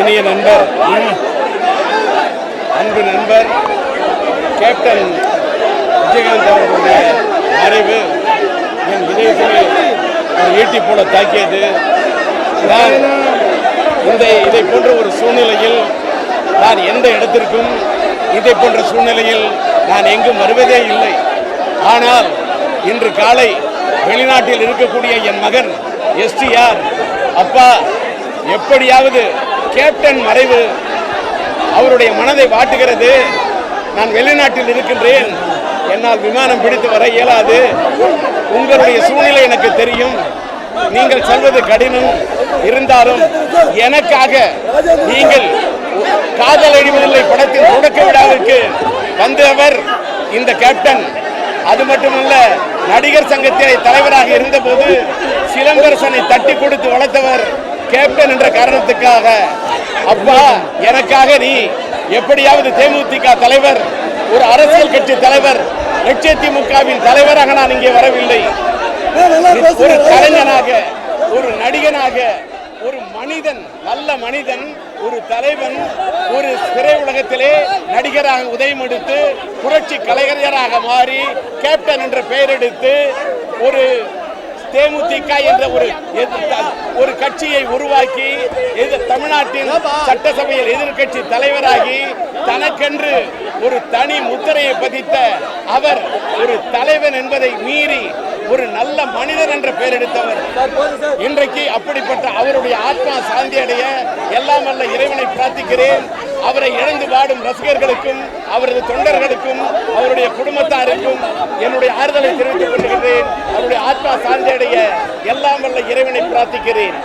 இனிய நண்பர் அன்பு நண்பர் கேப்டன் விஜயகாந்த் அவர்களுடைய மறைவு என் இதயத்திலே ஈட்டி போல தாக்கியது. நான் இந்த இதை போன்ற ஒரு சூழ்நிலையில் நான் எந்த இடத்திற்கும் இதை போன்ற சூழ்நிலையில் நான் எங்கும் வருவதே இல்லை. ஆனால் இன்று காலை வெளிநாட்டில் இருக்கக்கூடிய என் மகன் எஸ்டிஆர் அப்பா எப்படியாவது கேப்டன் மறைவு அவருடைய மனதை வாட்டுகிறது. நான் வெளிநாட்டில் இருக்கின்றேன். என்னால் விமானம் பிடித்து வர இயலாது. உங்களுடைய சூழ்நிலை எனக்கு தெரியும். நீங்கள் சொல்வது கடினம். இருந்தாலும் எனக்காக நீங்கள் காதல் அழிவதில்லை படத்தின் தொடக்க விழாவிற்கு வந்தவர் இந்த கேப்டன். அது மட்டுமல்ல நடிகர் சங்கத்திலே தலைவராக இருந்தபோது சிலம்பரசனை தட்டி கொடுத்து வளர்த்தவர் கேப்டன் என்ற காரணத்துக்காக. அப்பா எனக்காக நீ எப்படியாவது தேமுதிக தலைவர் ஒரு அரசியல் கட்சி தலைவர் லட்சத்திமுகவின் தலைவராக நான் இங்கே வரவில்லை. ஒரு கலைஞனாக ஒரு நடிகனாக ஒரு மனிதன் நல்ல மனிதன் ஒரு தலைவன் ஒரு திரை உலகத்திலே நடிகராக உதயம் எடுத்து புரட்சி கலைஞராக மாறி கேப்டன் என்ற பெயர் எடுத்து ஒரு தேமுதிக என்ற ஒரு ஒரு கட்சியை உருவாக்கி தமிழ்நாட்டின் சட்டசபையில் எதிர்க்கட்சி தலைவராகி தனக்கென்று ஒரு தனி முத்திரையை பதித்த அவர் ஒரு தலைவன் என்பதை மீறி ஒரு நல்ல மனிதர் என்ற பெயர் எடுத்தவர். இன்றைக்கு அப்படிப்பட்ட அவருடைய ஆத்மா சாந்தி அடைய எல்லாம் வல்ல இறைவனை பிரார்த்திக்கிறேன். அவரை இழந்து வாடும் ரசிகர்களுக்கும் அவரது தொண்டர்களுக்கும் அவருடைய குடும்பத்தாருக்கும் என்னுடைய ஆறுதலை தெரிவித்துக் கொள்கிறேன் அவருடைய ஆத்மா சாந்தி அடைய எல்லாம் வல்ல இறைவனை பிரார்த்திக்கிறேன்.